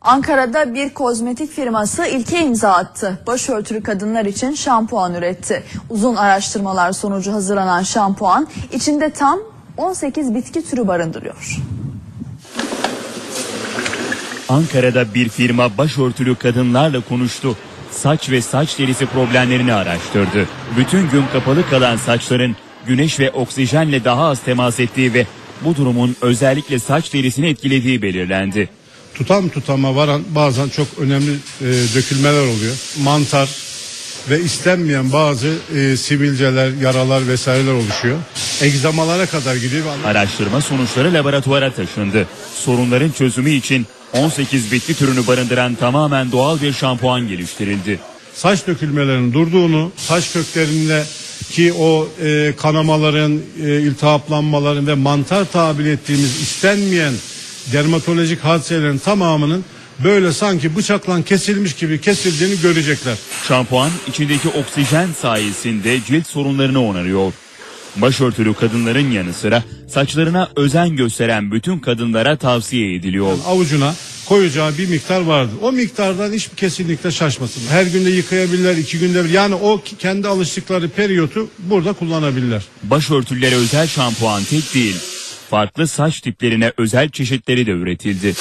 Ankara'da bir kozmetik firması ilke imza attı. Başörtülü kadınlar için şampuan üretti. Uzun araştırmalar sonucu hazırlanan şampuan içinde tam 18 bitki türü barındırıyor. Ankara'da bir firma başörtülü kadınlarla konuştu. Saç ve saç derisi problemlerini araştırdı. Bütün gün kapalı kalan saçların güneş ve oksijenle daha az temas ettiği ve bu durumun özellikle saç derisini etkilediği belirlendi. Tutam tutama varan bazen çok önemli e, dökülmeler oluyor. Mantar ve istenmeyen bazı e, sivilceler, yaralar vesaireler oluşuyor. Egzamalara kadar gidiyor. Araştırma sonuçları laboratuvara taşındı. Sorunların çözümü için 18 bitki türünü barındıran tamamen doğal bir şampuan geliştirildi. Saç dökülmelerinin durduğunu, saç köklerinde ki o e, kanamaların, e, iltihaplanmaların ve mantar tabir ettiğimiz istenmeyen dermatolojik hadiselerin tamamının böyle sanki bıçakla kesilmiş gibi kesildiğini görecekler. Şampuan içindeki oksijen sayesinde cilt sorunlarını onarıyor. Başörtülü kadınların yanı sıra saçlarına özen gösteren bütün kadınlara tavsiye ediliyor. avucuna koyacağı bir miktar vardır. O miktardan hiç kesinlikle şaşmasın. Her günde yıkayabilirler, iki günde bir. Yani o kendi alıştıkları periyotu burada kullanabilirler. Başörtülere özel şampuan tek değil, farklı saç tiplerine özel çeşitleri de üretildi.